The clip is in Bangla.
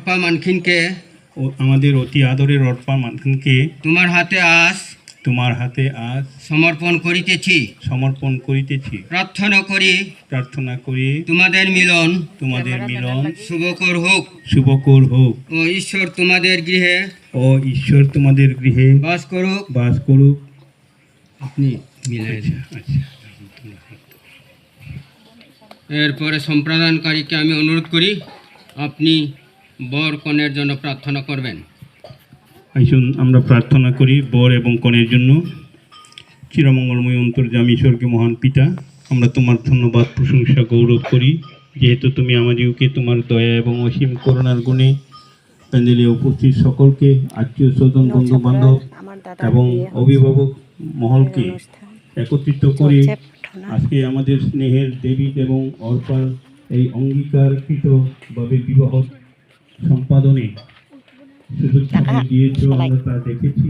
অর্পা মানখিনকে। ও আমাদের অতি আদরের রটপা মানখানকে তোমার হাতে আস তোমার হাতে আজ সমর্পণ করিতেছি। সমর্পণ করিতেছি। প্রার্থনা করি। প্রার্থনা করি। তোমাদের মিলন। তোমাদের মিলন। শুভকর হোক। শুভকর হোক। ও ঈশ্বর তোমাদের গৃহে। ও ঈশ্বর তোমাদের গৃহে। বাস করুক। বাস করুক। আপনি মিলাই দিন। আচ্ছা। এরপরে সম্প্রদানকারীকে আমি অনুরোধ করি আপনি বর কনের জন্য প্রার্থনা করবেন। আসুন আমরা প্রার্থনা করি বর এবং কনের জন্য। চিরমঙ্গলময় অন্তর্জামী স্বর্গীয় মহান পিতা আমরা তোমার ধন্যবাদ প্রশংসা গৌরব করি। যেহেতু তুমি আমাদেরকে তোমার দয়া এবং অসীম করুণার গুণে প্যান্ডেলে উপস্থিত সকলকে আত্মীয় স্বজন বন্ধু বান্ধব এবং অভিভাবক মহলকে একত্রিত করে আজকে আমাদের স্নেহের দেবী এবং অর্পার এই অঙ্গীকারকৃতভাবে বিবাহ সম্পাদনে সুযোগ দিয়েছ আমরা তা দেখেছি।